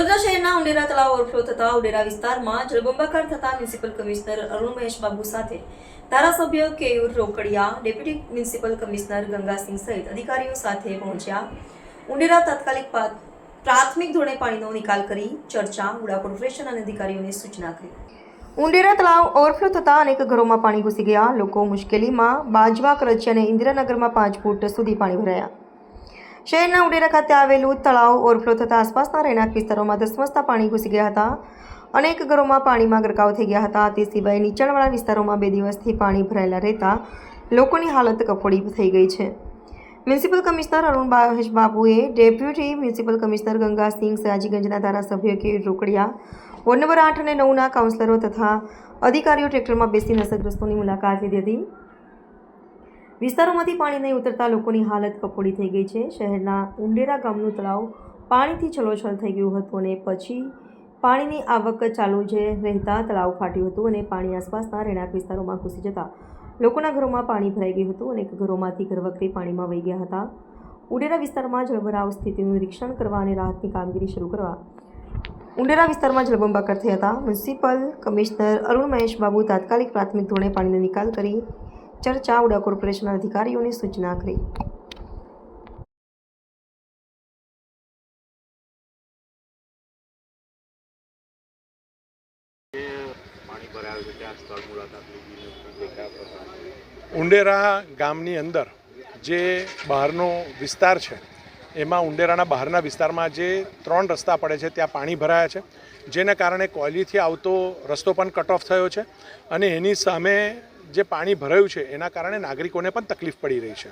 વડોદરા શહેરના ઉંડેરા તળાવ ઓવરફ્લો થતા ઉંડેરા વિસ્તારમાં જળબંબાકાર થતા મ્યુનિસિપલ કમિશનર અરુણ મહેશ બાબુ સાથે ધારાસભ્ય Keyur Rokadiya, deputy municipal commissioner Gangasingh સહિત અધિકારીઓ સાથે પહોંચ્યા. ઉંડેરા તાત્કાલિક પ્રાથમિક ધોરણે પાણીનો નિકાલ કરી ચર્ચા ઉડા કોર્પોરેશન અને અધિકારીઓને સૂચના કરી. ઉંડેરા તળાવ ઓવરફ્લો થતાં અનેક ઘરોમાં પાણી ઘૂસી ગયા. લોકો મુશ્કેલીમાં બાજવા, કરચી અને ઇન્દિરાનગરમાં પાંચ ફૂટ સુધી પાણી ભરાયા. શહેરના ઉડેરા ખાતે આવેલું તળાવ ઓવરફ્લો થતાં આસપાસના રહેણાંક વિસ્તારોમાં ધસમસતા પાણી ઘૂસી ગયા હતા. અનેક ઘરોમાં પાણીમાં ગરકાવ થઈ ગયા હતા. તે સિવાય નીચાણવાળા વિસ્તારોમાં બે દિવસથી પાણી ભરાયેલા રહેતા લોકોની હાલત કફોડી થઈ ગઈ છે. મ્યુનિસિપલ કમિશનર અરુણ મહેશ બાબુએ ડેપ્યુટી મ્યુનિસિપલ કમિશનર ગંગાસિંહ સયાજીગંજના ધારાસભ્ય કે રોકડિયા, વોર્ડ નંબર આઠ અને નવના કાઉન્સિલરો તથા અધિકારીઓ ટ્રેક્ટરમાં બેસીને અસરગ્રસ્તોની મુલાકાત લીધી હતી. વિસ્તારોમાંથી પાણી નહીં ઉતરતા લોકોની હાલત કફોડી થઈ ગઈ છે. શહેરના ઉંડેરા ગામનું તળાવ પાણીથી છલોછલ થઈ ગયું હતું અને પછી પાણીની આવક ચાલુ જે રહેતા તળાવ ફાટ્યું હતું અને પાણી આસપાસના રહેણાંક વિસ્તારોમાં ઘૂસી જતા લોકોના ઘરોમાં પાણી ભરાઈ ગયું હતું અને ઘરોમાંથી ઘરવખરી પાણીમાં વહી ગયા હતા. ઉડેરા વિસ્તારમાં જળભરાવ સ્થિતિનું નિરીક્ષણ કરવા અને રાહતની કામગીરી શરૂ કરવા ઉંડેરા વિસ્તારમાં જળબંબાકાર થયા હતા. મ્યુનિસિપલ કમિશનર અરુણ મહેશ બાબુ તાત્કાલિક પ્રાથમિક ધોરણે પાણીનો નિકાલ કરી ચર્ચા ઉડા કોર્પોરેશનના અધિકારીઓને સૂચના કરી. ઉંડેરા ગામની અંદર જે બહારનો વિસ્તાર છે, એમાં ઉંડેરાના બહારના વિસ્તારમાં જે ત્રણ રસ્તા પડે છે, ત્યાં પાણી ભરાયા છે, જેના કારણે કોયલીથી આવતો રસ્તો પણ કટ ઓફ થયો છે અને એની સામે જે પાણી ભરાયું છે, એના કારણે નાગરિકોને પણ તકલીફ પડી રહી છે.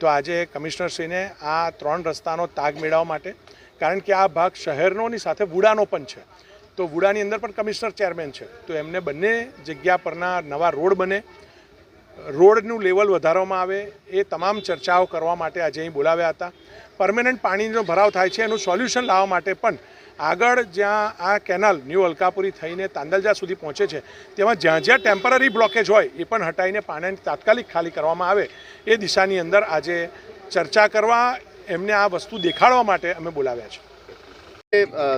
તો આજે કમિશનરશ્રીને આ ત્રણ રસ્તાનો તાગ મેળવવા માટે, કારણ કે આ ભાગ શહેરનોની સાથે વુડાનો પણ છે. તો વુડાની અંદર પણ કમિશનર ચેરમેન છે. તો એમને બંને જગ્યા પરના નવા રોડ બને. રોડનું લેવલ વધારવામાં આવે, એ તમામ ચર્ચાઓ કરવા માટે આજે અહીં બોલાવ્યા હતા. પરમેનન્ટ પાણીનો ભરાવ થાય છે, એનું સોલ્યુશન લાવવા માટે પણ આગળ જ્યાં આ કેનાલ ન્યૂ અલકાપુરી થઈને તાંદલજા સુધી પહોંચે છે, તેમાં જ્યાં જ્યાં ટેમ્પરરી બ્લોકેજ હોય એ પણ હટાઈને પાણીને તાત્કાલિક ખાલી કરવામાં આવે એ દિશાની અંદર આજે ચર્ચા કરવા એમને આ વસ્તુ દેખાડવા માટે અમે બોલાવ્યા છે.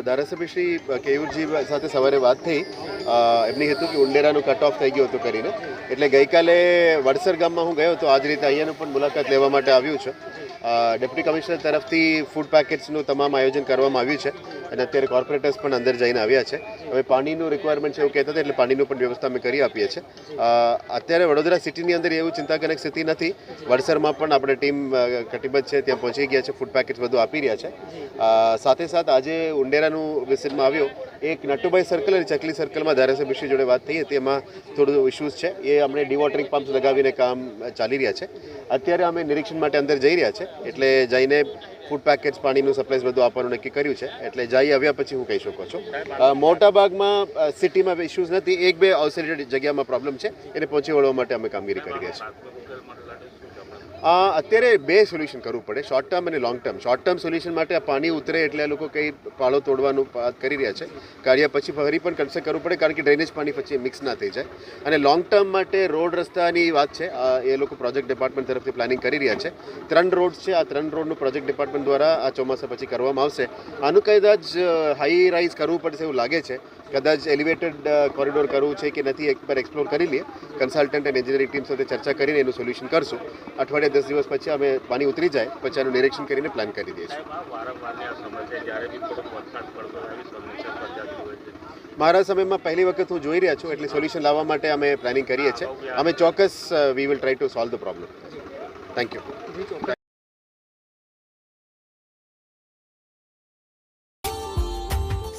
ધારાસભ્ય શ્રી કેયુરજી સાથે સવારે વાત થઈ. એમની હતું કે ઉંડેરાનું કટ ઓફ થઈ ગયું હતું કરીને. એટલે ગઈકાલે વડસર ગામમાં હું ગયો હતો આ જ રીતે અહીંયાનું પણ મુલાકાત લેવા માટે આવ્યું છે. ડેપ્યુટી કમિશનર તરફથી ફૂડ પેકેટ્સનું તમામ આયોજન કરવામાં આવ્યું છે. અને અત્યારે કોર્પોરેટર્સ પણ અંદર જઈને આવ્યા છે. હવે પાણીનું રિક્વાયરમેન્ટ છે એવું કહેતા હતા, એટલે પાણીનું પણ વ્યવસ્થા અમે કરી આપીએ છીએ. અત્યારે વડોદરા સિટીની અંદર એવું ચિંતાજનક સ્થિતિ નથી. વડસરમાં પણ આપણે ટીમ કટિબદ્ધ છે, ત્યાં પહોંચી ગયા છે ફૂડ પેકેટ બધું આપી રહ્યા છે. સાથે સાથે આજે ઉંડેરાનું વિઝિટમાં આવ્યો. એક નટુભાઈ સર્કલ અને ચકલી સર્કલમાં ધારાસભ્ય શ્રી જોડે વાત થઈ હતી એમાં થોડું ઇશ્યુઝ છે. એ અમને ડિવોટરિંગ પમ્પ્સ લગાવીને કામ ચાલી રહ્યા છે. અત્યારે અમે નિરીક્ષણ માટે અંદર જઈ રહ્યા છે, એટલે જઈને ફૂડ પેકેટ્સ પાણીનું સપ્લાય બધું આપવાનું નક્કી કર્યું છે. એટલે જઈ આવ્યા પછી હું કહી શકો છું. અ, મોટા ભાગમાં અ, સિટીમાં ઇશ્યુઝ નથી. એક બે આઉટસાઇડ જગ્યામાં પ્રોબ્લેમ છે. એને પહોંચી વળવા માટે અમે કામગીરી કરી રહ્યા છીએ. અત્યારે બે સોલ્યુશન કરવું પડે શોર્ટ ટર્મ અને long term short term solution માટે પાણી ઉતરે એટલે આ લોકો કંઈ પાળો તોડવાનું કરી રહ્યા છે. કાર્ય પછી ફરી પણ કન્સલ્ટ કરવું પડે કારણ કે ડ્રેનેજ પાણી પછી મિક્સ ના થઈ જાય. અને લોંગ ટર્મ માટે રોડ રસ્તાની વાત છે. એ લોકો પ્રોજેક્ટ ડિપાર્ટમેન્ટ તરફથી પ્લાનિંગ કરી રહ્યા છે. ત્રણ રોડ છે. આ ત્રણ રોડનું પ્રોજેક્ટ ડિપાર્ટમેન્ટ દ્વારા આ ચોમાસા પછી કરવામાં આવશે. આનું કદાચ હાઈ રાઇઝ કરવું પડશે એવું લાગે છે. કદાચ એલિવેટેડ કોરિડોર કરવું છે કે નથી એક પર એક્સપ્લોર કરી લઈએ. કન્સલ્ટન્ટ અને એન્જિનિયરિંગ ટીમ સાથે ચર્ચા કરીને એનું સોલ્યુશન કરશું. અઠવાડિયા દસ દિવસ પછી અમે પાણી ઉતરી જાય પછી આનું નિરીક્ષણ કરીને પ્લાન કરી છે મારા સમયમાં પહેલી વખત હું જોઈ રહ્યા છું એટલે સોલ્યુશન લાવવા માટે અમે પ્લાનિંગ કરીએ છીએ. અમે ચોક્કસ we will try to solve the problem thank you